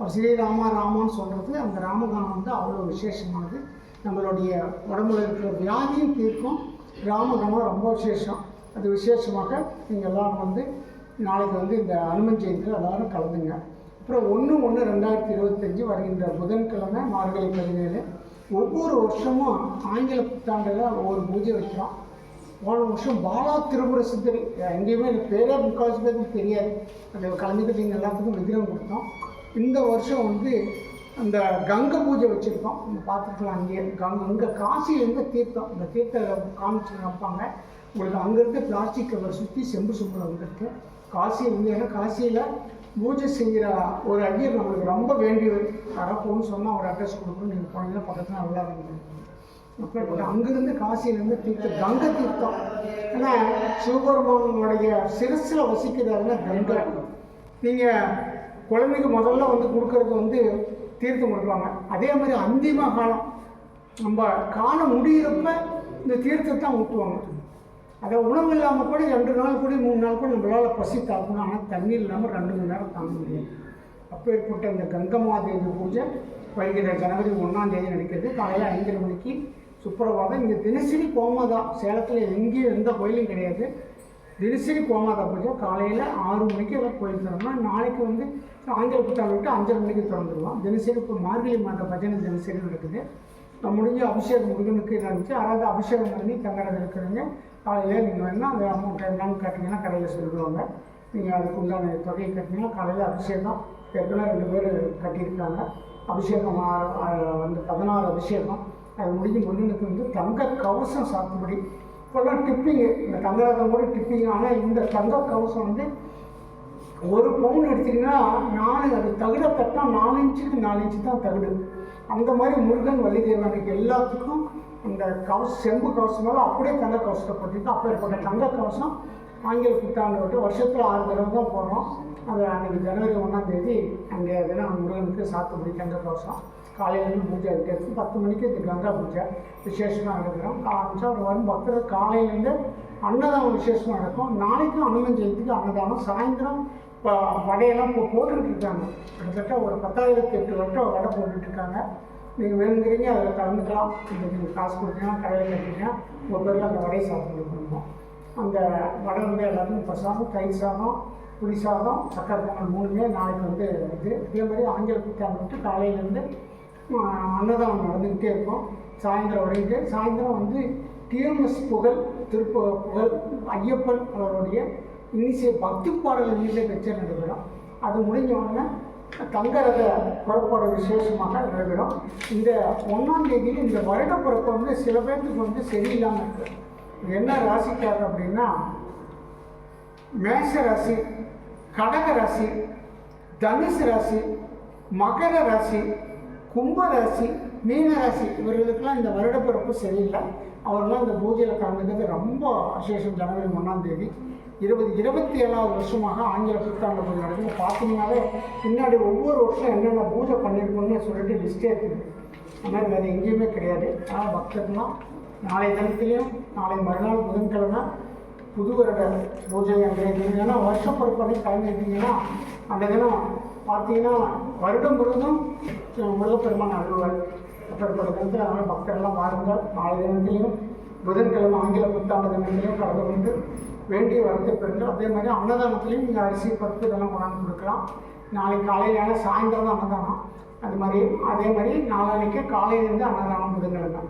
அவர் ஸ்ரீராமா ராமான்னு சொல்கிறது அந்த ராமகானம் வந்து அவ்வளோ விசேஷமானது. நம்மளுடைய உடம்புல இருக்கிற வியாதியும் தீர்க்கும். ராமகானம் ரொம்ப விசேஷம். அது விசேஷமாக நீங்கள் எல்லோரும் வந்து நாளைக்கு வந்து இந்த அனுமன் ஜெயந்தியில் எல்லாரும் கலந்துங்க. அப்புறம் ஒன்று ஒன்று ரெண்டாயிரத்தி இருபத்தஞ்சி வருகின்ற புதன்கிழமை மார்கழி பதினேழு. ஒவ்வொரு வருஷமும் ஆங்கில புத்தாண்டில் ஒவ்வொரு பூஜை வைக்கிறோம். போன வருஷம் பாலா திரிபுர சித்தரி எங்கேயுமே எனக்கு பேரே முக்கால்வாசி பேருக்கு தெரியாது. அந்த கலந்துக்கிட்டீங்க எல்லாத்துக்கும் விக்கிரம் கொடுத்தோம். இந்த வருஷம் வந்து அந்த கங்கை பூஜை வச்சுருக்கோம். நீங்கள் பார்த்துருக்கலாம் அங்கேயே கங்கை அங்கே காசியிலேருந்து தீர்த்தம். இந்த தீர்த்த காமிச்சு வைப்பாங்க உங்களுக்கு அங்கேருந்து பிளாஸ்டிக் கவர் சுற்றி செம்பு சும்பல் வந்திருக்கு. காசியில் வந்து ஏன்னா காசியில் பூஜை செய்கிற ஒரு ஐயர் நம்மளுக்கு ரொம்ப வேண்டியவர் அடப்போன்னு சொன்னால் ஒரு அட்ரஸ் கொடுக்கணும் நீங்கள் போனீங்கன்னா பக்கத்தில் நல்லா இருந்தது அப்படிப்பட்ட அங்கேருந்து காசியிலேருந்து தீர்த்தம் கங்கை தீர்த்தம். ஏன்னா சிவபெருமானுடைய சிரஸில் வசிக்கிறாருன்னா கங்கை? நீங்கள் குழந்தைக்கு முதல்ல வந்து கொடுக்கறது வந்து தீர்த்தம் கொடுப்பாங்க அதே மாதிரி அந்திம காலம். நம்ம காலம் முடியிறப்ப இந்த தீர்த்தத்தை ஊற்றுவாங்க அதை உணவு இல்லாமல் கூட ரெண்டு நாள் கூட மூணு நாள் கூட நம்மளால் பசி தாக்கணும் ஆனால் தண்ணி இல்லாமல் ரெண்டு மணி நேரம் தாங்க முடியும். அப்பேற்பட்ட இந்த கங்கமாதேவி பூஜை வருகிற ஜனவரி ஒன்றாம் தேதி நடக்கிறது காலையில் ஐந்தரை மணிக்கு சுப்பிரபாதம். இங்கே தினசரி கோமாதா சேலத்தில் எங்கேயும் எந்த கோயிலும் கிடையாது. தினசரி கோமாதா பூஜை காலையில் ஆறு மணிக்கு எல்லாம் கோயில் திறந்தோம் நாளைக்கு வந்து ஆஞ்சல் புத்தாள் விட்டு அஞ்சரை மணிக்கு திறந்துருவோம் தினசரி இப்போ மார்கழி மாத பஜனை தினசரி நடக்குது. நம்ம முடிஞ்ச அபிஷேகம் முருகனுக்கு இருந்துச்சு அதாவது அபிஷேகம் பண்ணி தங்கறது இருக்கிறவங்க காலையில் நீங்கள் வேணால் அந்த அமௌண்ட் என்னன்னு கேட்டிங்கன்னா கடையில் சொல்லிடுவாங்க. நீங்கள் அதுக்கு உண்டான தொகையை கட்டினீங்கன்னா காலையில் அபிஷேகம் ஏற்கனவே ரெண்டு பேர் கட்டியிருக்காங்க. அபிஷேகம் ஆ- வந்து பதினாறு அபிஷேகம். அது முடிஞ்சு முருகனுக்கு வந்து தங்க கவசம் சாத்துபடி இப்போல்லாம் டிப்பிங்கு இந்த தங்கரதம் கூட டிப்பிங் ஆனால் இந்த தங்க கவசம் வந்து ஒரு பவுன் எடுத்தீங்கன்னா நாலு அது தகுட தட்டா நாலு இன்ச்சுக்கு நாலு இன்ச்சு தான் தகுடு அந்த மாதிரி முருகன் வள்ளிதேவனுக்கு எல்லாத்துக்கும் இந்த கவசம் செம்பு கவசம் மேலே அப்படியே தங்க கவசத்தை போட்டுட்டு அப்பேற்பட்ட தங்க கவசம் ஆங்கில புத்தாண்டு விட்டு வருஷத்தில் ஆறு தடவை தான் போகிறோம் அது அன்றைக்கி ஜனவரி ஒன்றாம் தேதி அங்கே தினம் முருகனுக்கு சாத்துப்படி தங்க கவசம். காலையிலேருந்து பூஜை இருக்கிறது பத்து மணிக்கு இந்த கங்கா பூஜை விசேஷமாக நடக்கிறோம். ஆரம்பிச்சா அவர் வரும் பக்தர் காலையிலேருந்து அன்னதானம் விசேஷமாக நடக்கும். நாளைக்கும் அனுமன் ஜெயந்திக்கு அன்னதானம். சாயந்தரம் இப்போ வடையெல்லாம் இப்போ போட்டுக்கிட்டு இருக்காங்க. கிட்டத்தட்ட ஒரு பத்தாயிரத்தி எட்டு வட்டம் வடை போட்டுட்ருக்காங்க நீங்கள் வேணுங்கிறீங்க அதில் கலந்துக்கலாம். நீங்கள் காசு கொடுத்தீங்கன்னா கடையில் கட்டிங்கன்னா உங்கள் பேரில் அந்த வடையை சாப்பிட்டு கொடுப்போம் அந்த வடை வந்து எல்லாத்துக்கும் பிரசாதம் தயிர் சாதம் புளி சாதம் சக்கரை பொங்கல் மூணுமே நாளைக்கு வந்து இது. இதே மாதிரி ஆங்கில புத்தாண்டு காலையிலேருந்து அன்னதானம் நடந்துக்கிட்டே இருக்கும். சாயந்தரம் வரைக்கும் சாயந்தரம் வந்து டிஎம்எஸ் புகழ் திருப்ப புகழ் ஐயப்பன் அவருடைய இன்னிசை பக்தி பாடல் இன்னிசை கச்சேரி நடைபெறும் அது முடிஞ்ச உடனே தங்கரத புறப்பாடு விசேஷமாக நடைபெறும். இந்த ஒன்றாம் தேதியில் இந்த வருட பிறப்பு வந்து சில பேர்த்துக்கு வந்து சரியில்லாமல் இருக்குது என்ன ராசிக்காரர் அப்படின்னா மேஷ ராசி கடக ராசி தனுசு ராசி மகர ராசி கும்பராசி மீனராசி இவர்களுக்கெல்லாம் இந்த வருடப்பிறப்பு சரியில்லை. அவர்லாம் இந்த பூஜையில் கலந்துக்கிறது ரொம்ப விசேஷம் ஜனவரி ஒன்றாம் தேதி. இருபது இருபத்தி ஏழாவது வருஷமாக ஆங்கில புத்தாண்டு பூஜை நடக்கும் பார்த்தீங்கன்னாலே பின்னாடி ஒவ்வொரு வருஷம் என்னென்ன பூஜை பண்ணியிருக்கோம்னு சொல்லிட்டு லிஸ்ட்டே இருக்குது ஆனால் வேறு எங்கேயுமே கிடையாது. ஆனால் பக்தர்கள்லாம் நாளை தினத்துலேயும் நாளை மறுநாள் புதன்கிழமை புது வருட பூஜை அன்றைய தினம் ஏன்னா வருஷப்பிறப்படி கலந்துட்டீங்கன்னா அந்த தினம் பார்த்தீங்கன்னா வருடம் முழுவதும் முருகப்பெருமான் அருள்வார். அப்பேற்பட்ட தினத்தில் அதனால் பக்தர்கள்லாம் வாருங்கள். நாளை தினத்திலையும் புதன்கிழமை ஆங்கில புத்தாண்டு தினத்திலையும் கலந்து கொண்டு வேண்டிய வரத்தை பெறுங்கள். அதே மாதிரி அன்னதானத்துலேயும் நீங்கள் அரிசி பருப்பு இதெல்லாம் கொண்டாந்து கொடுக்கலாம். நாளைக்கு காலையில சாயந்தரம் தான் அன்னதானம். அது மாதிரி அதே மாதிரி நாளான்னைக்கு காலையிலேருந்து அன்னதானம் புதன்கிழமை.